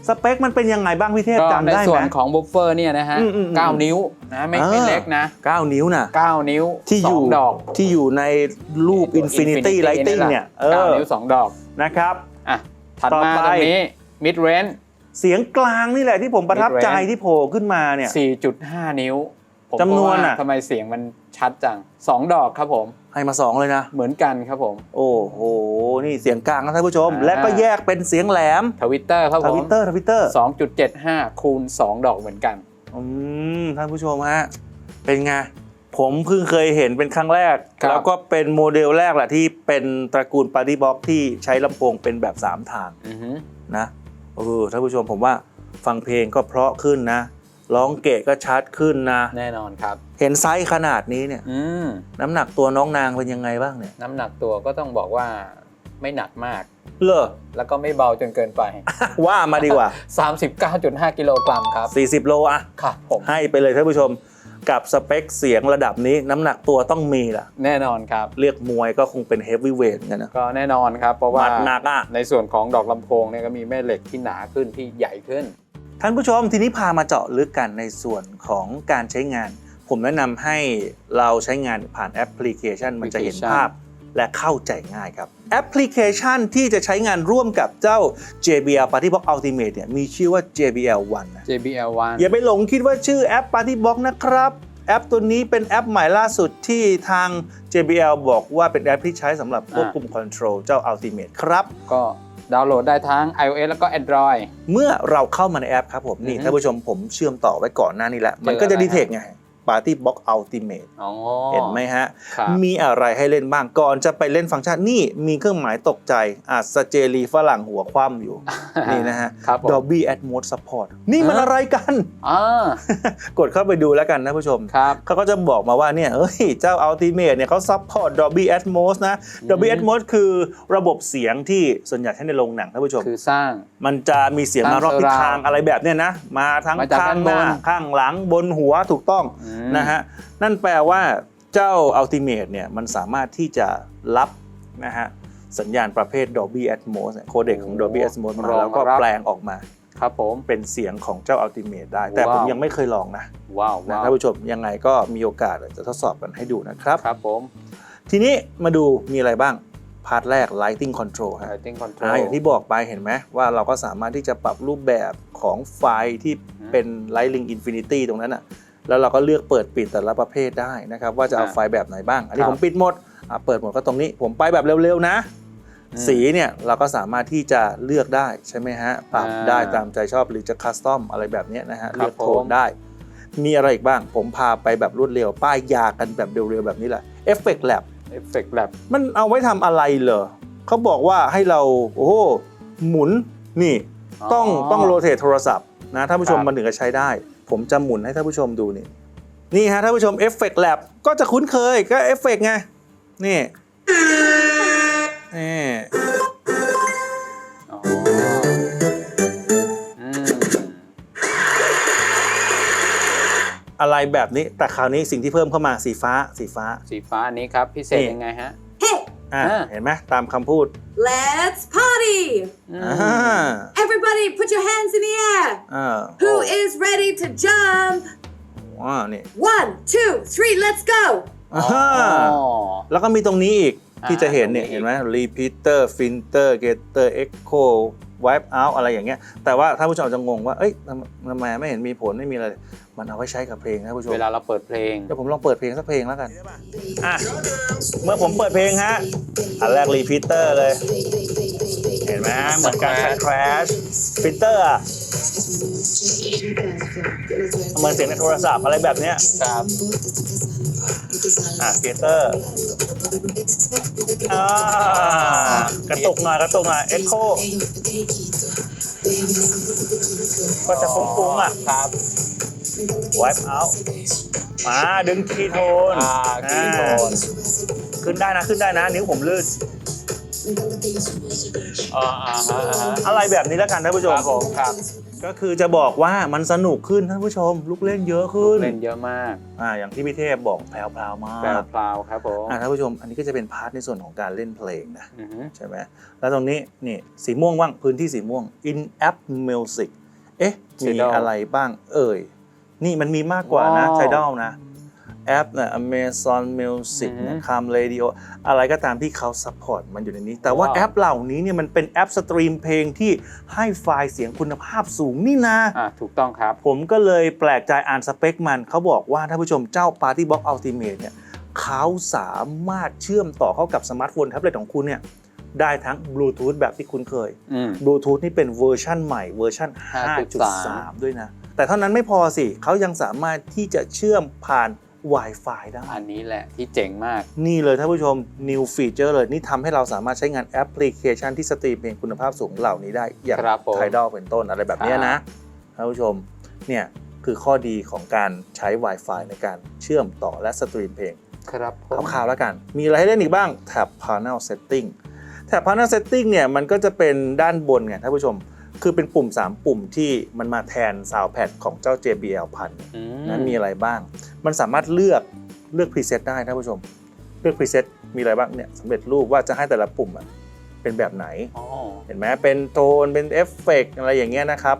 [SPEAKER 1] สเปคมันเป็นยังไงบ้างพี่เทพ
[SPEAKER 2] ก็
[SPEAKER 1] จำ
[SPEAKER 2] ใน
[SPEAKER 1] ได้
[SPEAKER 2] ส่
[SPEAKER 1] ไห
[SPEAKER 2] ว
[SPEAKER 1] ม
[SPEAKER 2] นของบุฟเฟอร์เนี่ยนะฮะ
[SPEAKER 1] อืมอืมอืม
[SPEAKER 2] เก้านิ้วนะไม่ไม่
[SPEAKER 1] อ่า
[SPEAKER 2] เล็กนะ
[SPEAKER 1] 9 นิ้วน่ะ
[SPEAKER 2] เก้านิ้ว
[SPEAKER 1] ที่อ
[SPEAKER 2] สอยู่งดอก
[SPEAKER 1] ที่อยู่ในรูป Infinity Lighting
[SPEAKER 2] แหละ
[SPEAKER 1] เนี่ยเอ
[SPEAKER 2] เก้า
[SPEAKER 1] อ
[SPEAKER 2] นิ้วสองดอก
[SPEAKER 1] นะครับ
[SPEAKER 2] อะถัด
[SPEAKER 1] ต่อ
[SPEAKER 2] มา
[SPEAKER 1] ไป
[SPEAKER 2] ตรงนี้ mid range
[SPEAKER 1] เสียงกลางนี่แหละที่ผมประทับใจ
[SPEAKER 2] Mid-range
[SPEAKER 1] ที่โผล่ขึ้นมาเนี่ย
[SPEAKER 2] 4.5 นิ้วผม
[SPEAKER 1] จำนวน
[SPEAKER 2] ก็า
[SPEAKER 1] อะ
[SPEAKER 2] ทำไมเสียงมันชัดจังสองดอกครับผม
[SPEAKER 1] ให้มา2เลยนะ
[SPEAKER 2] เหมือนกันครับผม
[SPEAKER 1] โอ้โห นี่เสียงกลางนะท่านผู้ชม
[SPEAKER 2] อ่า
[SPEAKER 1] และก็แยกเป็นเสียงแหลม
[SPEAKER 2] ทวิตเตอร์ครับ
[SPEAKER 1] ท
[SPEAKER 2] ผม
[SPEAKER 1] วิตเตอร์ทวิตเตอร์
[SPEAKER 2] 2.75คูณ2ดอกเหมือนกัน
[SPEAKER 1] อืม ท่านผู้ชมฮะ เป็นไง ผมเพิ่งเคยเห็นเป็นครั้งแรก
[SPEAKER 2] ครับ
[SPEAKER 1] แล้วก็เป็นโมเดลแรกแหละที่เป็นตระกูลปาร์ตี้บ็อกที่ใช้ลำโพงเป็นแบบ 3 ทาง
[SPEAKER 2] อือฮึ
[SPEAKER 1] นะเออท่านผู้ชมผมว่าฟังเพลงก็เพราะขึ้นนะ ร้องเกะก็ชัดขึ้นนะ
[SPEAKER 2] แน่นอนครับ
[SPEAKER 1] เห็นไซส์ขนาดนี้เนี่ย
[SPEAKER 2] อืม
[SPEAKER 1] น้ำหนักตัวน้องนางเป็นยังไงบ้างเนี่ย
[SPEAKER 2] น้ำหนักตัวก็ต้องบอกว่าไม่หนักมาก
[SPEAKER 1] เลอ
[SPEAKER 2] แล้วก็ไม่เบาจนเกินไป
[SPEAKER 1] ว่ามาดีกว่า
[SPEAKER 2] 39.5 กิโลกรัมครับ
[SPEAKER 1] 40 โลอะ
[SPEAKER 2] ครับผม
[SPEAKER 1] ให้ไปเลยท่านผู้ชม กับสเปคเสียงระดับนี้น้ำหนักตัวต้องมีล่ะ
[SPEAKER 2] แน่นอนครับ
[SPEAKER 1] เรียกมวยก็คงเป็นเฮฟวีเวทกันนะ
[SPEAKER 2] ก็แน่นอนครับ เพราะ
[SPEAKER 1] ห
[SPEAKER 2] ว่า
[SPEAKER 1] มัดหนักอะ
[SPEAKER 2] ในส่วนของดอกลำโพงเนี่ยก็มีแม่เหล็กที่หนาขึ้นที่ใหญ่ขึ้น
[SPEAKER 1] ท่านผู้ชมทีนี้พามาเจาะลึกกันในส่วนของการใช้งาน ผมแนะนำให้เราใช้งานผ่านแอปพลิเคชันมันจะเห็น
[SPEAKER 2] Application
[SPEAKER 1] ภาพและเข้าใจง่ายครับ แอปพลิเคชันที่จะใช้งานร่วมกับเจ้า JBL Party Box Ultimate เนี่ยมีชื่อว่า JBL One นะ
[SPEAKER 2] JBL
[SPEAKER 1] อย่า
[SPEAKER 2] 1
[SPEAKER 1] ไปหลงคิดว่าชื่อแอป Party Box นะครับแอปตัวนี้เป็นแอปใหม่ล่าสุดที่ทาง JBL บอกว่าเป็นแอปที่ใช้สำหรับควบคุมคอนโทรลเจ้า Ultimate ครับ
[SPEAKER 2] ก็ ดาวน์โหลดได้ทั้ง iOS แล้วก็ Android
[SPEAKER 1] เมื่อเราเข้ามาในแอปครับผมนี่
[SPEAKER 2] อือฮึ
[SPEAKER 1] ท่านผู้ชมผมเชื่อมต่อไว้ก่อนหน้านี้แล้ว มันก็จะ
[SPEAKER 2] เจออะไร
[SPEAKER 1] ดีเทคไง Party Box Ultimate
[SPEAKER 2] อ๋อ
[SPEAKER 1] เห็นไหมฮะ
[SPEAKER 2] ครับ
[SPEAKER 1] มีอะไรให้เล่นบ้างก่อนจะไปเล่นฟังก์ชันนี่มีเครื่องหมายตกใจอาจสเจรีฝรั่งหัวคว่ำอยู่ นี่นะฮะ
[SPEAKER 2] ครับผม
[SPEAKER 1] Dolby Atmos Support นี่มัน
[SPEAKER 2] ฮะ
[SPEAKER 1] อะไรกัน
[SPEAKER 2] อ่าก
[SPEAKER 1] ดเข้าไปดูแล้วกันนะผู้ชม
[SPEAKER 2] ครับ
[SPEAKER 1] เขาก็จะบอกมาว่าเนี่ยเอ้ยเจ้า Ultimate เนี่ยเขาซัพพอร์ต Dolby Atmos นะ Dolby
[SPEAKER 2] อืม
[SPEAKER 1] Atmos คือระบบเสียงที่ส่วนใหญ่ใช้ในโรงหนังท่านผู้ชม
[SPEAKER 2] คือสร้าง
[SPEAKER 1] มันจะมีเสียงมารอบทิศทางอะไรแบบเนี้ยนะมาทั้ง
[SPEAKER 2] มาจาก
[SPEAKER 1] ข้างหน้า
[SPEAKER 2] ด้านบน
[SPEAKER 1] ข้างหลังบนหัวถูกต้อง
[SPEAKER 2] อืม
[SPEAKER 1] นะฮะนั่นแปลว่าเจ้า Ultimate เนี่ยมันสามารถที่จะรับนะฮะสัญญาณประเภท Dolby Atmos โคเด็กของ Dolby Atmos มาแล้วก็แปลงออกมา
[SPEAKER 2] ครับผม
[SPEAKER 1] เป็นเสียงของเจ้า Ultimate ได้ แต่ผม
[SPEAKER 2] ว้าว
[SPEAKER 1] ยังไม่เคยลองนะ
[SPEAKER 2] ว้าว
[SPEAKER 1] นะ
[SPEAKER 2] ว้าว
[SPEAKER 1] ท่านผู้ชมยังไงก็มีโอกาสจะทดสอบกันให้ดูนะครับ
[SPEAKER 2] ครับผม
[SPEAKER 1] ทีนี้มาดูมีอะไรบ้างพาร์ทแรก Lighting Control ฮะ
[SPEAKER 2] Lighting
[SPEAKER 1] อ่า
[SPEAKER 2] Control
[SPEAKER 1] อย่างที่บอกไปเห็นไหมว่าเราก็สามารถที่จะปรับรูปแบบของไฟที่เป็น Lighting Infinity ตรงนั้นอะ แล้วเราก็เลือกเปิดปิดแต่ละประเภทได้นะครับว่าจะเอา
[SPEAKER 2] อ่า
[SPEAKER 1] ไฟแบบไหนบ้าง อันนี้
[SPEAKER 2] ครับ
[SPEAKER 1] ผมปิดหมดอะเปิดหมดก็ตรงนี้ ผมไปแบบเร็วๆนะ
[SPEAKER 2] อืม
[SPEAKER 1] สีเนี่ยเราก็สามารถที่จะเลือกได้ใช่ไหมฮะปรับ
[SPEAKER 2] อ่า
[SPEAKER 1] ได้ตามใจชอบหรือจะคัสตอมอะไรแบบเนี้ยนะฮะ
[SPEAKER 2] ครับ
[SPEAKER 1] เลือกโท
[SPEAKER 2] ผ
[SPEAKER 1] น
[SPEAKER 2] ม
[SPEAKER 1] ได้ มีอะไรอีกบ้าง ผมพาไปแบบรวดเร็ว ป้ายยากันแบบเร็วๆแบบนี้แหละเอฟเฟกต์แลบ
[SPEAKER 2] Effect Lab
[SPEAKER 1] มันเอาไว้ทำอะไรเหรอเขาบอกว่าให้เราโอ้โหหมุนนี่ต้อง
[SPEAKER 2] อ๋อ
[SPEAKER 1] ต้องโรเตทโทรศัพท์นะท่านผู้ชม
[SPEAKER 2] ครับ
[SPEAKER 1] มันถึงจะใช้ได้ ผมจะหมุนให้ท่านผู้ชมดูนี่นี่ฮะท่านผู้ชมเอฟเฟกต์แลบก็จะคุ้นเคยก็เอฟเฟกต์ไง นี่นี่
[SPEAKER 2] อ๋ออืม
[SPEAKER 1] อะไรแบบนี้แต่คราวนี้สิ่งที่เพิ่มเข้ามาสีฟ้าสีฟ้า
[SPEAKER 2] สีฟ้าอันนี้ครับพิเศษ
[SPEAKER 1] นี่
[SPEAKER 2] ยังไงฮะ
[SPEAKER 3] Hey,
[SPEAKER 1] อะ
[SPEAKER 2] อ่า
[SPEAKER 1] เห็นไหมตามคำพูด
[SPEAKER 3] let's party!
[SPEAKER 2] อืม
[SPEAKER 1] อ่า
[SPEAKER 3] Everybody, put your hands in the air.
[SPEAKER 1] อ่า
[SPEAKER 3] Who is ready to jump?
[SPEAKER 1] ว้านี่
[SPEAKER 3] One, two, three, let's go!
[SPEAKER 1] อ่า
[SPEAKER 2] อ๋อ
[SPEAKER 1] แล้วก็มีตรงนี้อีก
[SPEAKER 2] อ่า
[SPEAKER 1] ที่จะเห็นเนี่ย
[SPEAKER 2] ตรงนี้อีก
[SPEAKER 1] เห็นไหม repeater filter getter echo wipe out อะไรอย่างเงี้ย แต่ว่าท่านผู้ชมอาจจะงงว่า เอ้ยทำทำไมไม่เห็นมีผลไม่มีอะไร มันเอาไว้ใช้กับเพลงนะท่านผู้ชม
[SPEAKER 2] เวลาเราเปิดเพลง
[SPEAKER 1] เดี๋ยวผมลองเปิดเพลงสักเพลงแล้วกัน อะ เมื่อผมเปิดเพลงฮะ อันแรก repeater เลยเห็นไหมเหมือนการ crash filter อะเหมือนเสียงในโทรศัพท์อะไรแบบเนี้ย
[SPEAKER 2] ครับ
[SPEAKER 1] อะเกเตอร์อ่ากระตุกหน่อยกระตุกหน่อยเอ็กโคก็จะฟุ้งๆอะ
[SPEAKER 2] ครับ
[SPEAKER 1] wipe out มาดึงคีย์โทน
[SPEAKER 2] อ่าคีย์โทน
[SPEAKER 1] อ่าขึ้นได้นะขึ้นได้นะ นิ้วผมลื่น
[SPEAKER 2] อ่าอ่าฮะอ่าฮะ
[SPEAKER 1] อะไรแบบนี้แล้วกันท่านผู้ช
[SPEAKER 2] ค
[SPEAKER 1] ม
[SPEAKER 2] รับผมครับ
[SPEAKER 1] ก็คือจะบอกว่ามันสนุกขึ้นท่านผู้ชม ลูกเล่นเยอะขึ้น
[SPEAKER 2] เล่นเยอะมาก
[SPEAKER 1] อ่าอย่างที่พี่เทพบอกแพรวๆมา
[SPEAKER 2] แปล
[SPEAKER 1] ก
[SPEAKER 2] พลาวครับผม
[SPEAKER 1] อ่าท่านผู้ชมอันนี้ก็จะเป็นพาร์ทในส่วนของการเล่นเพลงนะ
[SPEAKER 2] อือฮึ
[SPEAKER 1] ใช่ไหม แล้วตรงนี้นี่สีม่วงว่างพื้นที่สีม่วง in app music เอ๊ะ มีอะไรบ้างเอ่ย นี่มันมีมากกว่านะ Tidal นะ แอปนะ Amazon Music นะ Cam Radio อะไรก็ตามที่เขา support มันอยู่ในนี้ แต่ว่าแอปเหล่านี้เนี่ยมันเป็นแอปสตรีมเพลงที่ให้ไฟล์เสียงคุณภาพสูงนี่นะ
[SPEAKER 2] อ่าถูกต้องครับ
[SPEAKER 1] ผมก็เลยแปลกใจอ่านสเปคมัน เขาบอกว่าท่านผู้ชมเจ้า Party Box Ultimate เนี่ยเขาสามารถเชื่อมต่อเข้ากับสมาร์ทโฟนแท็บเล็ตของคุณเนี่ยได้ทั้งบลูทูธแบบที่คุณเคย
[SPEAKER 2] อืม
[SPEAKER 1] บลูทูธนี่เป็นเวอร์ชั่นใหม่เวอร์ชั่น
[SPEAKER 2] 5.3
[SPEAKER 1] 5.3 ด้วยนะ แต่เท่านั้นไม่พอสิเขายังสามารถที่จะเชื่อมผ่าน Wi-Fi ได้
[SPEAKER 2] อันนี้แหละที่เจ๋งมาก
[SPEAKER 1] นี่เลยท่านผู้ชม new feature เลยนี่ทำให้เราสามารถใช้งานแอปพลิเคชันที่สตรีมเพลงคุณภาพสูงเหล่านี้ได้ อย่าง
[SPEAKER 2] ครับผม
[SPEAKER 1] Tidal เป็นต้นอะไรแบบเนี้ยนะท่านผู้ชมเนี่ยคือข้อดีของการใช้ Wi-Fi ในการเชื่อมต่อและสตรีมเพลง
[SPEAKER 2] ครับผม
[SPEAKER 1] คร่าวๆแล้วกัน มีอะไรให้เล่นอีกบ้าง แท็บ Panel Setting แท็บ Panel Setting เนี่ย มันก็จะเป็นด้านบนไงท่านผู้ชม คือเป็นปุ่ม 3 ปุ่มที่มันมาแทน Soundpad ของเจ้า JBL พัน
[SPEAKER 2] อื
[SPEAKER 1] นั้นมีอะไรบ้าง มันสามารถเลือกเลือก preset ได้ท่านผู้ชม เลือก preset มีอะไรบ้างเนี่ยสำเร็จรูปว่าจะให้แต่ละปุ่มอะเป็นแบบไหน
[SPEAKER 2] อ๋อ
[SPEAKER 1] เห็นไหมเป็นโทนเป็นเอฟเฟกอะไรอย่างเงี้ยนะครับ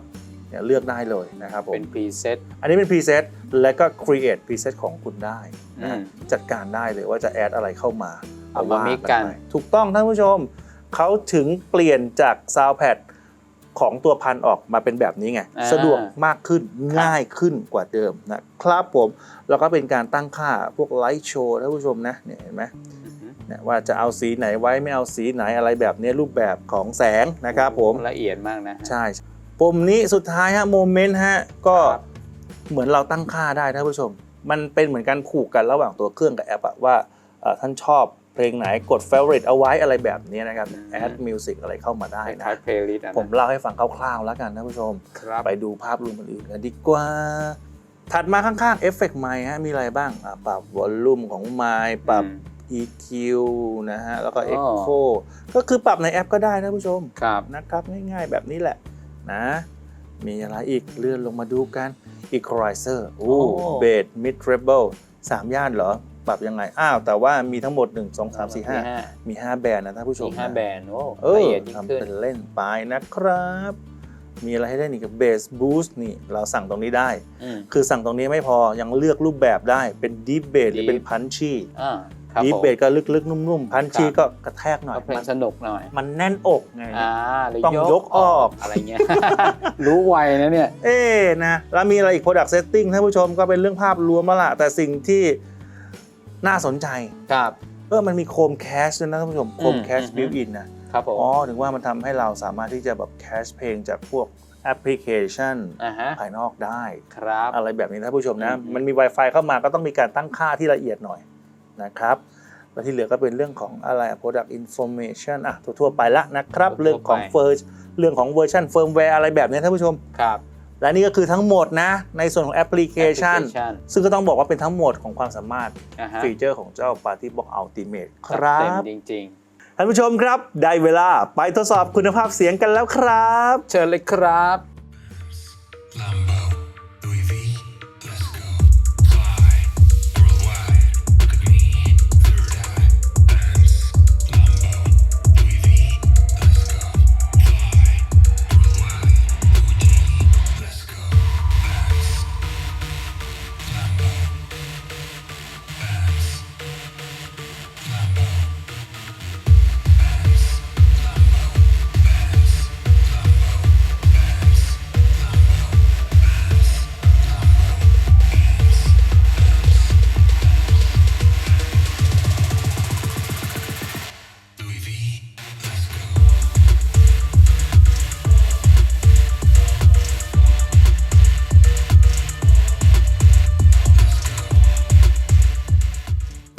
[SPEAKER 1] เนี่ยเลือกได้เลยนะครับผม
[SPEAKER 2] เป็นพรีเซ็ต
[SPEAKER 1] อันนี้เป็น preset และก็ create preset ของคุณได้นะ
[SPEAKER 2] อืม
[SPEAKER 1] จัดการได้เลยว่าจะแอดอะไรเข้ามา
[SPEAKER 2] เอามา
[SPEAKER 1] ว่
[SPEAKER 2] มิกกัน
[SPEAKER 1] ไปถูกต้องท่านผู้ชมเขาถึงเปลี่ยนจาก Soundpad ของตัวพันออกมาเป็นแบบนี้ไง
[SPEAKER 2] อ่า
[SPEAKER 1] สะดวกมากขึ้นง่ายขึ้นกว่าเดิมนะครับผม แล้วก็เป็นการตั้งค่าพวกไลท์โชว์ท่านผู้ชมนะเนี่ยเห็นไหม
[SPEAKER 2] อือฮึ
[SPEAKER 1] เนี่ยว่าจะเอาสีไหนไว้ไม่เอาสีไหนอะไรแบบนี้รูปแบบของแสงนะครับผม
[SPEAKER 2] ละเอียดมากนะ
[SPEAKER 1] ใช่ปุ่มนี้สุดท้ายฮะโมเมนต์ฮะก็
[SPEAKER 2] ครับ
[SPEAKER 1] เหมือนเราตั้งค่าได้ท่านผู้ชม มันเป็นเหมือนการผูกกันระหว่างตัวเครื่องกับแอปอะว่าเอ่อท่านชอบ เพลงไหนกด favorite เอาไว้อะไรแบบนี้นะครับ add music อะไรเข้ามาได้
[SPEAKER 2] ค
[SPEAKER 1] นะ
[SPEAKER 2] ล้ายๆเพลย์ลิสต์อะนะ
[SPEAKER 1] ผมเล่าให้ฟังคร่าวๆแล้วกันท่านผู้ชม
[SPEAKER 2] ครับ
[SPEAKER 1] ไปดูภาพรวมอื่นๆกันดีกว่า ถัดมาข้างๆเอฟเฟกต์ไมค์ฮะมีอะไรบ้างอะปรับวอลลุ่มของไมค์ปรับ
[SPEAKER 2] อืม
[SPEAKER 1] EQ นะฮะ แล้วก็
[SPEAKER 2] อ๋อ
[SPEAKER 1] Echo ก็คือปรับในแอปก็ได้ท่านผู้ชม
[SPEAKER 2] ครับ
[SPEAKER 1] นะครับง่ายๆแบบนี้แหละนะ มีอะไรอีกเลื่อนลงมาดูกัน Equalizer โอ้
[SPEAKER 2] โอ้
[SPEAKER 1] เบส Mid Treble สามย่านเหรอ ปรับยังไง อ้าว แต่ว่ามีทั้งหมด 1 2 3 4 5 มี 5 แบรนด์นะท่านผู้ช
[SPEAKER 2] มี
[SPEAKER 1] ม
[SPEAKER 2] ห้า
[SPEAKER 1] นะ
[SPEAKER 2] แบรนด์โอ้
[SPEAKER 1] เอ
[SPEAKER 2] ละ
[SPEAKER 1] อ
[SPEAKER 2] เอียดยิ่ง
[SPEAKER 1] ทำ
[SPEAKER 2] ขึ้น
[SPEAKER 1] เป็นเล่นไปนะครับ มีอะไรให้เล่นอีกกับ Bass Boost นี่เราสั่งตรงนี้ได้
[SPEAKER 2] อืม
[SPEAKER 1] คือสั่งตรงนี้ไม่พอยังเลือกรูปแบบได้เป็น Deep Bass หรือเป็น
[SPEAKER 2] Deep
[SPEAKER 1] Punchy
[SPEAKER 2] อ่าครับ
[SPEAKER 1] Deep
[SPEAKER 2] ผม
[SPEAKER 1] Bass ก็ลึกๆ นุ่มๆ Punchy
[SPEAKER 2] ครับ
[SPEAKER 1] ก็กระแทกหน่อย
[SPEAKER 2] ก็เพล
[SPEAKER 1] มั
[SPEAKER 2] ง
[SPEAKER 1] น
[SPEAKER 2] สนุกหน่อย
[SPEAKER 1] มันแน่นอกไง
[SPEAKER 2] อ่าหรือ
[SPEAKER 1] ต้องยกออก
[SPEAKER 2] อะไรเงี้ย รู้ไวนะเนี่ย
[SPEAKER 1] เอ๊ะนะ แล้วมีอะไรอีก Product Setting ท่านผู้ชมก็เป็นเรื่องภาพรวมมาละแต่สิ่งที่ น่าสนใจ
[SPEAKER 2] ครับ
[SPEAKER 1] เออมันมีโคมแคชด้วยนะท่านผู้ชมโคม
[SPEAKER 2] อืม
[SPEAKER 1] แคช
[SPEAKER 2] อืม
[SPEAKER 1] บิวอินนะครับ
[SPEAKER 2] ผม
[SPEAKER 1] อ๋อถึงว่ามันทำให้เราสามารถที่จะแบบแคชเพลงจากพวกแอปพลิเคชัน
[SPEAKER 2] อ่าฮะ
[SPEAKER 1] ภายนอกได้
[SPEAKER 2] ครับ
[SPEAKER 1] อะไรแบบนี้นะท่านผู้ชมนะ
[SPEAKER 2] อืม
[SPEAKER 1] มันมี Wi-Fi เข้ามาก็ต้องมีการตั้งค่าที่ละเอียดหน่อยนะครับแล้วที่เหลือก็เป็นเรื่องของอะไรอะ product information อะทั่วๆไปละนะครับ
[SPEAKER 2] ทั่วๆไป
[SPEAKER 1] เรื่องของเฟอร์เรื่องของเวอร์ชันเฟิร์มแวร์อะไรแบบนี้ท่านผู้ชม
[SPEAKER 2] ครับ
[SPEAKER 1] และนี่ก็คือทั้งหมดนะ ในส่วนของแอปพลิเคชัน
[SPEAKER 2] application
[SPEAKER 1] ซึ่งก็ต้องบอกว่าเป็นทั้งหมดของความสามารถ
[SPEAKER 2] อ่าฮะ
[SPEAKER 1] ฟีเจอร์ของเจ้า Party Box Ultimate ค
[SPEAKER 2] จัด
[SPEAKER 1] รั
[SPEAKER 2] เต็ม
[SPEAKER 1] บ
[SPEAKER 2] จริง
[SPEAKER 1] ท่านผู้ชมครับ ได้เวลาไปทดสอบคุณภาพเสียงกันแล้วครับ
[SPEAKER 2] ๆ เชิญเลยครับ
[SPEAKER 4] Lambo,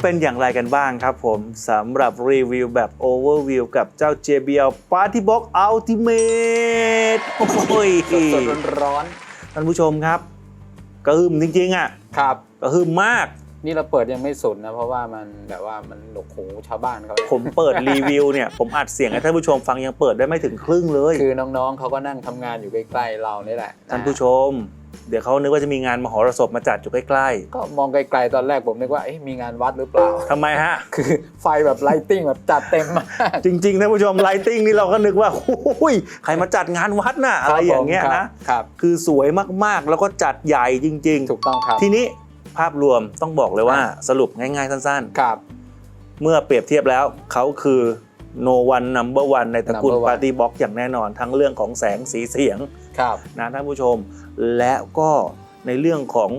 [SPEAKER 1] เป็นอย่างไรกันบ้างครับผมสำหรับรีวิวแบบ Overview กับเจ้า JBL Party Box Ultimate โอ้ย
[SPEAKER 2] สดๆร้อน
[SPEAKER 1] ท่านผู้ชมครับกระหึ่มจริงๆอะ
[SPEAKER 2] ๆครับ
[SPEAKER 1] กระหึ่มมาก
[SPEAKER 2] นี่เราเปิดยังไม่สุดนะ เพราะว่ามันแบบว่ามันหนวกหูชาวบ้านเขาเลย
[SPEAKER 1] ผมเปิดรีวิวเนี่ย ผมอัดเสียงให้ท่านผู้ชมฟังยังเปิดได้ไม่ถึงครึ่งเลย
[SPEAKER 2] คือน้องๆเขาก็นั่งทำงานอยู่ใกล้ๆเรานี่แหละ
[SPEAKER 1] ท่านผู้ชม เดี๋ยวเขานึกว่าจะมีงานมหรสพมาจัดอยู่ใกล้
[SPEAKER 2] ก็มองไกลๆตอนแรกผมนึกว่าเอ๊ะมีงานวัดหรือเปล่า
[SPEAKER 1] ๆทำไมฮะ
[SPEAKER 2] คือไฟแบบไลติ้งแบบจัดเต็มมาก
[SPEAKER 1] จริงๆท่านผู้ชมไลติ้งนี่เราก็นึกว่าโอ้ยใครมาจัดงานวัดน่ะ อะไรอย่างเงี้ย
[SPEAKER 2] ครับ
[SPEAKER 1] นะ
[SPEAKER 2] ครับ
[SPEAKER 1] คือสวยมากๆ แล้วก็จัดใหญ่จริง
[SPEAKER 2] ถูกต้องครับ
[SPEAKER 1] ๆ ทีนี้ภาพรวมต้องบอกเลยว่าสรุปง่ายๆ สั้น
[SPEAKER 2] ครับ
[SPEAKER 1] ๆ เมื่อเปรียบเทียบแล้วเขาคือ no one number one ในตระกูล
[SPEAKER 2] Number one
[SPEAKER 1] Party Box อย่างแน่นอน ทั้งเรื่องของแสงสีเสียง
[SPEAKER 2] ครับ
[SPEAKER 1] นะท่านผู้ชม และก็ในเรื่องของ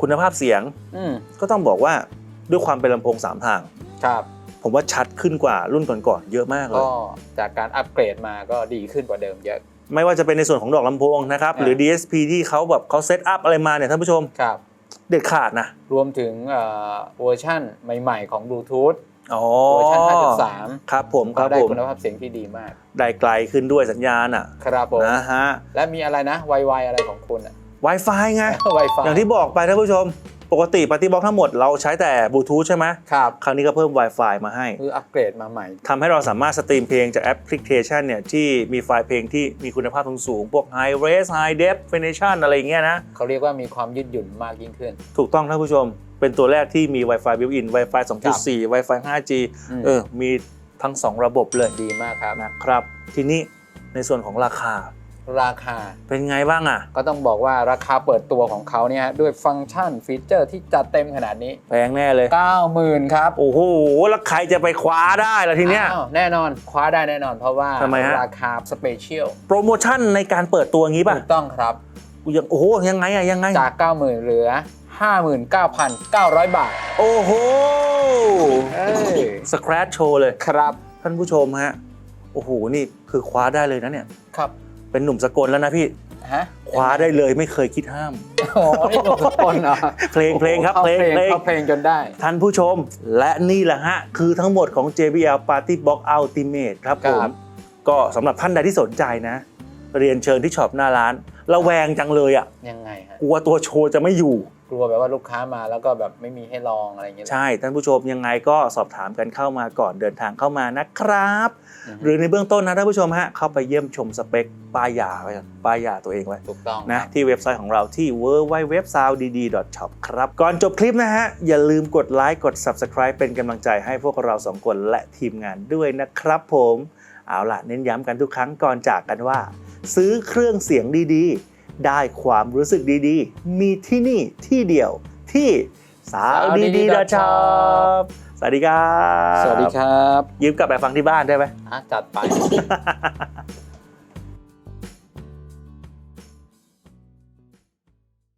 [SPEAKER 1] คุณภาพเสียง
[SPEAKER 2] อืม
[SPEAKER 1] ก็ต้องบอกว่าด้วยความเป็นลำโพง3ทาง
[SPEAKER 2] ครับ
[SPEAKER 1] ผมว่าชัดขึ้นกว่ารุ่นก่อนๆเยอะมากเลย
[SPEAKER 2] ก็จากการอัปเกรดมาก็ดีขึ้นกว่าเดิมเยอะ
[SPEAKER 1] ไม่ว่าจะเป็นในส่วนของดอกลำโพงนะครับ
[SPEAKER 2] อ่า
[SPEAKER 1] หรือ DSP ที่เขาแบบเขาเซตอัพอะไรมาเนี่ยท่านผู้ชม
[SPEAKER 2] ครับ
[SPEAKER 1] เด็ดขาดนะ
[SPEAKER 2] รวมถึงเอ่อเวอร์ชั่นใหม่ ๆ ของบลูทูธ
[SPEAKER 1] อ๋อ
[SPEAKER 2] เวอร์ชัน5.3
[SPEAKER 1] ครับผมค
[SPEAKER 2] ก็
[SPEAKER 1] รับ
[SPEAKER 2] ได้
[SPEAKER 1] ผม
[SPEAKER 2] คุณภาพเสียงที่ดีมาก
[SPEAKER 1] ได้ไกลขึ้นด้วยสัญญาณอะ
[SPEAKER 2] ครับผม
[SPEAKER 1] นะฮะ
[SPEAKER 2] และมีอะไรนะไวๆอะไรของคุณอะ
[SPEAKER 1] Wi-Fi ไง
[SPEAKER 2] Wi-Fi
[SPEAKER 1] อย่างที่บอกไปท่านผู้ชม ปกติปฏิบอกทั้งหมดเราใช้แต่บลูทูธใช่ไหม
[SPEAKER 2] ครับ
[SPEAKER 1] ครั้งนี้ก็เพิ่ม Wi-Fi มาให้
[SPEAKER 2] คืออัปเกรดมาใหม่
[SPEAKER 1] ทำให้เราสามารถสตรีมเพลงจากแอปพลิเคชันเนี่ยที่มีไฟล์เพลงที่มีคุณภาพสูงๆพวก High Res High Definition อะไรอย่างเงี้ยนะ
[SPEAKER 2] เขาเรียกว่ามีความยืดหยุ่นมากยิ่งขึ้น
[SPEAKER 1] ถูกต้องท่านผู้ชม เป็นตัวแรกที่มี Wi-Fi built-in Wi-Fi 2.4 Wi-Fi 5G
[SPEAKER 2] อืม
[SPEAKER 1] เออ มีทั้ง 2 ระบบเลย
[SPEAKER 2] ดีมากครับ
[SPEAKER 1] นะครับ ทีนี้ในส่วนของราคา
[SPEAKER 2] ราคา
[SPEAKER 1] เป็นไงบ้างอะ
[SPEAKER 2] ก็ต้องบอกว่าราคาเปิดตัวของเขาเนี่ยฮะด้วยฟังก์ชันฟีเจอร์ที่จัดเต็มขนาดนี้
[SPEAKER 1] แพงแน่เลย
[SPEAKER 2] 90,000 ครับ
[SPEAKER 1] โอ้โห แล้วใครจะไปคว้าได้ล่ะทีเนี้ย
[SPEAKER 2] อ้าวแน่นอนคว้าได้แน่นอนเพราะว่า
[SPEAKER 1] ทำไมฮะ
[SPEAKER 2] ราคาสเปเชียล
[SPEAKER 1] โปรโมชั่นในการเปิดตัวงี้ป่ะ
[SPEAKER 2] ถูกต้องครับ
[SPEAKER 1] กูยังโอ้โหยังไงอะยังไง
[SPEAKER 2] จาก 90,000 เหลือ 59,900 บาท
[SPEAKER 1] โอ้โห
[SPEAKER 2] เอ้ย
[SPEAKER 1] สคร t โชว์เลย
[SPEAKER 2] ครับ
[SPEAKER 1] ท่านผู้ชมฮะ โอ้โห นี่คือคว้าได้เลยนะเนี่ย
[SPEAKER 2] ครับ
[SPEAKER 1] เป็นหนุ่มสกลแล้วนะพี่
[SPEAKER 2] ฮะ
[SPEAKER 1] คว้าได้เลยไม่เคยคิดห้าม
[SPEAKER 2] โอ้โหนี่หนุ่มสกลเหรอ
[SPEAKER 1] เพลงเพลงครับ
[SPEAKER 2] ข้า
[SPEAKER 1] เพลงเพลง
[SPEAKER 2] เข้าเพลงจนได้
[SPEAKER 1] ท่านผู้ชมและนี่แหละฮะ คือทั้งหมดของ JBL Party Box Ultimate ครับ
[SPEAKER 2] ค
[SPEAKER 1] ผ
[SPEAKER 2] รั
[SPEAKER 1] ม
[SPEAKER 2] บ
[SPEAKER 1] ก็สำหรับท่านใดที่สนใจนะ เรียนเชิญที่ช็อปหน้าร้าน ระแวงจังเลยอะ
[SPEAKER 2] ยังไงฮะ
[SPEAKER 1] กลัวตัวโชว์จะไม่อยู่
[SPEAKER 2] กลัวแบบว่าลูกค้ามาแล้วก็แบบไม่มีให้ลองอะไรอย่างเงี้ยเหรอ
[SPEAKER 1] ใช่ท่านผู้ชมยังไงก็สอบถามกันเข้ามาก่อนเดินทางเข้ามานะครับ
[SPEAKER 2] อือฮึ
[SPEAKER 1] หรือในเบื้องต้นนะท่านผู้ชมฮะเข้าไปเยี่ยมชมสเปคป้ายยาไว้ก่อนป้ายยาตัวเองไว้
[SPEAKER 2] ถูกต้อง
[SPEAKER 1] นะครับที่เว็บไซต์ของเราที่ www.soundddd.shop ครับก่อนจบคลิปนะฮะอย่าลืมกดไลค์กด Subscribe เป็นกำลังใจให้พวกเราสองคนและทีมงานด้วยนะครับผมเอาล่ะเน้นย้ำกันทุกครั้งก่อนจากกันว่า ซื้อเครื่องเสียงดีๆ ได้ความรู้สึกดีๆ มีที่นี่ที่เดียวที่สาวดีๆ shop สวัสดีครับ
[SPEAKER 2] สวัสดีครับ
[SPEAKER 1] ยืมกลับไปฟังที่บ้านได้ไหม
[SPEAKER 2] อะจัดไป